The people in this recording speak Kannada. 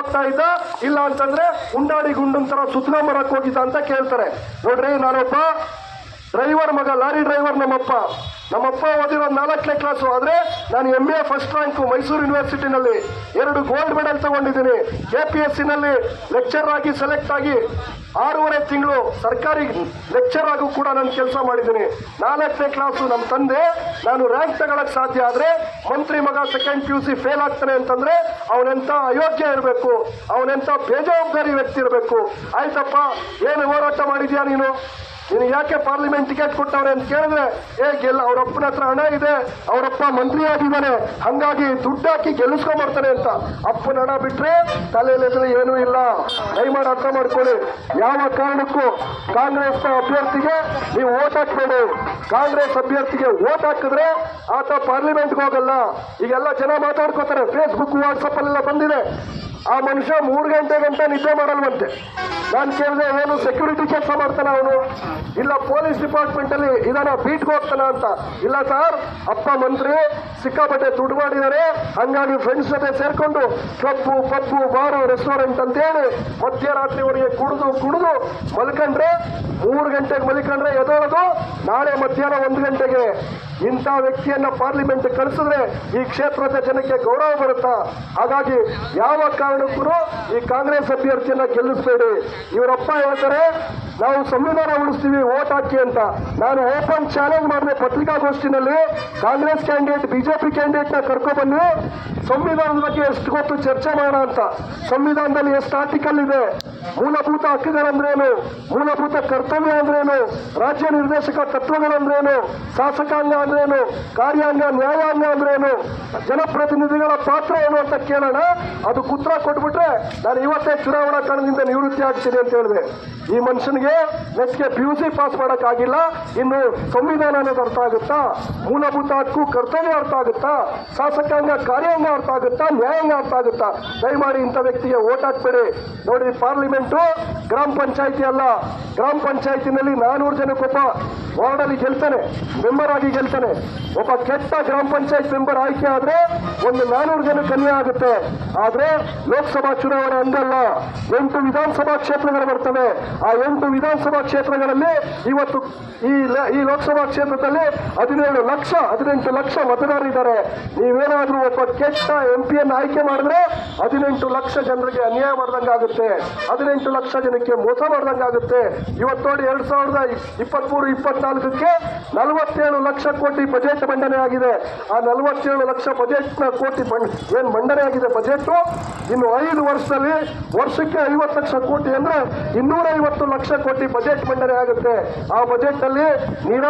ಹೋಗ್ತಾ ಇದ್ದ ಇಲ್ಲ ಅಂತಂದ್ರೆ ಉಂಡಾಡಿ ಗುಂಡನ್ ತರ ಮರಕ್ಕೆ ಹೋಗಿದ್ದ ಅಂತ ಕೇಳ್ತಾರೆ. ನೋಡ್ರಿ ನಾನೊಬ್ಬ ಡ್ರೈವರ್ ಮಗ, ಲಾರಿ ಡ್ರೈವರ್ ನಮ್ಮಪ್ಪ. ನಮ್ಮಪ್ಪ ಓದಿರೋ ನಾಲ್ಕನೇ ಕ್ಲಾಸು ಆದರೆ ನಾನು M A first rank Mysuru ಯೂನಿವರ್ಸಿಟಿನಲ್ಲಿ ಎರಡು ಗೋಲ್ಡ್ ಮೆಡಲ್ ತಗೊಂಡಿದ್ದೀನಿ. ಕೆ ಪಿ ಎಸ್ ಸಿನಲ್ಲಿ ಲೆಕ್ಚರ್ ಆಗಿ ಸೆಲೆಕ್ಟ್ ಆಗಿ ಆರೂವರೆ ತಿಂಗಳು ಸರ್ಕಾರಿ ಲೆಕ್ಚರ್ ಆಗು ಕೂಡ ನಾನು ಕೆಲಸ ಮಾಡಿದ್ದೀನಿ. ನಾಲ್ಕನೇ ಕ್ಲಾಸು ನಮ್ಮ ತಂದೆ, ನಾನು ರ್ಯಾಂಕ್ ತಗೊಳಕ್ ಸಾಧ್ಯ ಆದರೆ ಮಂತ್ರಿ ಮಗ second P U C fail ಆಗ್ತಾನೆ ಅಂತಂದ್ರೆ ಅವನೆಂತ ಅಯೋಗ್ಯ ಇರಬೇಕು ಅವನೆಂಥ ಬೇಜವಾಬ್ದಾರಿ ವ್ಯಕ್ತಿ ಇರಬೇಕು. ಆಯ್ತಪ್ಪ, ಏನು ಹೋರಾಟ ಮಾಡಿದ್ಯಾ ನೀನು? ನೀನು ಯಾಕೆ ಪಾರ್ಲಿಮೆಂಟ್ ಟಿಕೆಟ್ ಕೊಟ್ಟವ್ರೆ ಅಂತ ಕೇಳಿದ್ರೆ, ಏ, ಗೆಲ್ಲ, ಅವರಪ್ಪನ ಹತ್ರ ಹಣ ಇದೆ, ಅವರಪ್ಪ ಮಂತ್ರಿ ಆಗಿದ್ದಾನೆ ಹಂಗಾಗಿ ದುಡ್ಡು ಹಾಕಿ ಗೆಲ್ಲಿಸ್ಕೊಂಬರ್ತಾನೆ ಅಂತ. ಅಪ್ಪನ ಹಣ ಬಿಟ್ರೆ ತಲೆಯಲ್ಲಿ ಏನೂ ಇಲ್ಲ. ದಯಮಾಡಿ ಅರ್ಥ ಮಾಡ್ಕೊಳ್ಳಿ. ಯಾವ ಕಾರಣಕ್ಕೂ ಕಾಂಗ್ರೆಸ್ ಅಭ್ಯರ್ಥಿಗೆ ನೀವು ಓಟ್ ಹಾಕ್ಬೇಡಿ. ಕಾಂಗ್ರೆಸ್ ಅಭ್ಯರ್ಥಿಗೆ ಓಟ್ ಹಾಕಿದ್ರೆ ಆತ ಪಾರ್ಲಿಮೆಂಟ್ಗೆ ಹೋಗಲ್ಲ. ಈಗೆಲ್ಲ ಜನ ಮಾತಾಡ್ಕೋತಾರೆ. ಫೇಸ್ಬುಕ್ ವಾಟ್ಸಪ್ ಅಲ್ಲೆಲ್ಲ ಬಂದಿದೆ. ಆ ಮನುಷ್ಯ ಮೂರು ಗಂಟೆ ಗಂಟೆ ನಿದ್ದೆ ಮಾಡಲ್ವಂತೆ. ನಾನು ಕೇಳಿದೆ ಏನು ಸೆಕ್ಯೂರಿಟಿ ಕೆಲಸ ಮಾಡ್ತಾನೆ ಅವನು. ಇಲ್ಲ ಪೊಲೀಸ್ ಡಿಪಾರ್ಟ್ಮೆಂಟ್ ಅಲ್ಲಿ ಇದಾನ ಬೀಟ್ ಹೋಗ್ತಾನ ಅಂತ. ಇಲ್ಲ ಸರ್ ಅಪ್ಪ ಮಂತ್ರಿ ಸಿಕ್ಕಾಪಟ್ಟೆ ದುಡ್ಡು ಮಾಡಿದ್ದಾರೆ. ಹಂಗಾಗಿ ಫ್ರೆಂಡ್ಸ್ ಜೊತೆ ಸೇರ್ಕೊಂಡು ಕ್ಲಬ್ಬು ಪಬ್ಬು, ಬಾರು ರೆಸ್ಟೋರೆಂಟ್ ಅಂತ ಹೇಳಿ ಮಧ್ಯರಾತ್ರಿವರೆಗೆ ಕುಡಿದು ಕುಡಿದು ಮಲ್ಕೊಂಡ್ರೆ ಮೂರು ಗಂಟೆಗೆ ಮಲ್ಕೊಂಡ್ರೆ ಎದೋಳದು ನಾಳೆ ಮಧ್ಯಾಹ್ನ ಒಂದು ಗಂಟೆಗೆ ಇಂಥ ವ್ಯಕ್ತಿಯನ್ನ ಪಾರ್ಲಿಮೆಂಟ್ ಕಳಿಸಿದ್ರೆ ಈ ಕ್ಷೇತ್ರದ ಜನಕ್ಕೆ ಗೌರವ ಬರುತ್ತಾ? ಹಾಗಾಗಿ ಯಾವ ಕಾರಣಕ್ಕೂ ಈ ಕಾಂಗ್ರೆಸ್ ಅಭ್ಯರ್ಥಿಯನ್ನ ಗೆಲ್ಲಿಸಬೇಡಿ. ಇವರಪ್ಪ ಹೇಳ್ತಾರೆ, ನಾವು ಸಂವಿಧಾನ ಉಳಿಸ್ತೀವಿ ಓಟ್ ಹಾಕಿ ಅಂತ. ನಾನು ಓಪನ್ ಚಾಲೆಂಜ್ ಮಾಡಿದೆ ಪತ್ರಿಕಾಗೋಷ್ಠಿನಲ್ಲಿ. ಕಾಂಗ್ರೆಸ್ ಕ್ಯಾಂಡಿಡೇಟ್ ಬಿಜೆಪಿ ಕ್ಯಾಂಡಿಡೇಟ್ನ ಕರ್ಕೊಬಂದು ಸಂವಿಧಾನದ ಬಗ್ಗೆ ಎಷ್ಟು ಗೊತ್ತು ಚರ್ಚೆ ಮಾಡೋಣ ಅಂತ. ಸಂವಿಧಾನದಲ್ಲಿ ಎಷ್ಟು ಆರ್ಟಿಕಲ್ ಇದೆ? ಮೂಲಭೂತ ಹಕ್ಕುಗಳಂದ್ರೇನು? ಮೂಲಭೂತ ಕರ್ತವ್ಯ ಅಂದ್ರೇನು? ರಾಜ್ಯ ನಿರ್ದೇಶಕ ತತ್ವಗಳಂದ್ರೇನು? ಶಾಸಕಾಂಗ ಅಂದ್ರೇನು? ಕಾರ್ಯಾಂಗ, ನ್ಯಾಯಾಂಗ ಅಂದ್ರೇನು? ಜನಪ್ರತಿನಿಧಿಗಳ ಪಾತ್ರ ಏನು ಅಂತ ಕೇಳೋಣ. ಅದು ಕುತ್ರ ಕೊಟ್ಬಿಟ್ರೆ ನಾನು ಇವತ್ತೇ ಚುನಾವಣಾ ಕಣದಿಂದ ನಿವೃತ್ತಿ ಆಗ್ತೀನಿ ಅಂತ ಹೇಳಿದೆ. ಈ ಮನುಷ್ಯನಿಗೆ ನೆಕ್ಸ್ಟ್ಗೆ ಪಿ ಯು ಸಿ ಪಾಸ್ ಮಾಡೋಕ್ಕಾಗಿಲ್ಲ. ಇನ್ನು ಸಂವಿಧಾನ ಅನ್ನೋದು ಅರ್ಥ ಆಗುತ್ತಾ? ಮೂಲಭೂತ ಹಕ್ಕು, ಕರ್ತವ್ಯ ಅರ್ಥ ಆಗುತ್ತಾ? ಶಾಸಕಾಂಗ, ಕಾರ್ಯಾಂಗ ಅರ್ಥ ಆಗುತ್ತಾ? ನ್ಯಾಯಾಂಗ ಅರ್ಥ ಆಗುತ್ತಾ? ದಯಮಾಡಿ ಇಂಥ ವ್ಯಕ್ತಿಗೆ ಓಟ್ ಹಾಕ್ಬೇಡಿ. ನೋಡಿ ಪಾರ್ಲಿಮೆಂಟು ಗೌರ್ಮೆಂಟು ಗ್ರಾಮ ಪಂಚಾಯಿತಿ ಅಲ್ಲ. ಗ್ರಾಮ ಪಂಚಾಯಿತಿನಲ್ಲಿ ನಾನೂರು ಜನಕ್ಕೊಬ್ಬ ವಾರ್ಡಲ್ಲಿ ಗೆಲ್ತಾನೆ ಮೆಂಬರ್ ಆಗಿ ಗೆಲ್ತಾನೆ. ಒಬ್ಬ ಕೆಟ್ಟ ಗ್ರಾಮ ಪಂಚಾಯತ್ ಮೆಂಬರ್ ಆಯ್ಕೆ ಆದ್ರೆ ಒಂದು ನಾನೂರು ಜನ ಕನ್ಯೆ ಆಗುತ್ತೆ. ಆದ್ರೆ ಲೋಕಸಭಾ ಚುನಾವಣೆ ಅಂದಲ್ಲ ಎಂಟು ವಿಧಾನಸಭಾ ಕ್ಷೇತ್ರಗಳು ಬರ್ತವೆ. ಆ ಎಂಟು ವಿಧಾನಸಭಾ ಕ್ಷೇತ್ರಗಳಲ್ಲಿ ಇವತ್ತು ಈ ಈ ಲೋಕಸಭಾ ಕ್ಷೇತ್ರದಲ್ಲಿ ಹದಿನೇಳು ಲಕ್ಷ, ಹದಿನೆಂಟು ಲಕ್ಷ ಮತದಾರರಿದ್ದಾರೆ ನೀವೇನಾದ್ರೂ ಒಬ್ಬ ಕೆಟ್ಟ ಎಂ ಪಿಯನ್ನು ಆಯ್ಕೆ ಮಾಡಿದ್ರೆ ಹದಿನೆಂಟು ಲಕ್ಷ ಜನರಿಗೆ ಅನ್ಯಾಯ ಮಾಡ್ದಂಗಾಗುತ್ತೆ. ಹದಿನೆಂಟು ಲಕ್ಷ ಜನಕ್ಕೆ ಮೋಸ ಮಾಡ್ದಂಗಾಗುತ್ತೆ ಇವತ್ತು ನೋಡಿ ಎರಡ್ ಸಾವಿರದ ಇಪ್ಪತ್ಮೂರು, ಇಪ್ಪತ್ನಾಲ್ಕಕ್ಕೆ ನಲವತ್ತೇಳು ಲಕ್ಷ ಕೋಟಿ ಬಜೆಟ್ ಮಂಡನೆ ಆಗಿದೆ. ಆ ನಲವತ್ತೇಳು ಲಕ್ಷ ಬಜೆಟ್ನ ಕೋಟಿ ಏನು ಮಂಡನೆ ಆಗಿದೆ ಬಜೆಟ್ ಇನ್ನು ಐದು ವರ್ಷದಲ್ಲಿ ವರ್ಷಕ್ಕೆ ಐವತ್ತು ಲಕ್ಷ ಕೋಟಿ ಅಂದ್ರೆ ಇನ್ನೂರ ಐವತ್ತು ಲಕ್ಷ ಕೋಟಿ ಬಜೆಟ್ ಮಂಡನೆ ಆಗುತ್ತೆ. ಆ ಬಜೆಟ್ ಅಲ್ಲಿ ನೀರ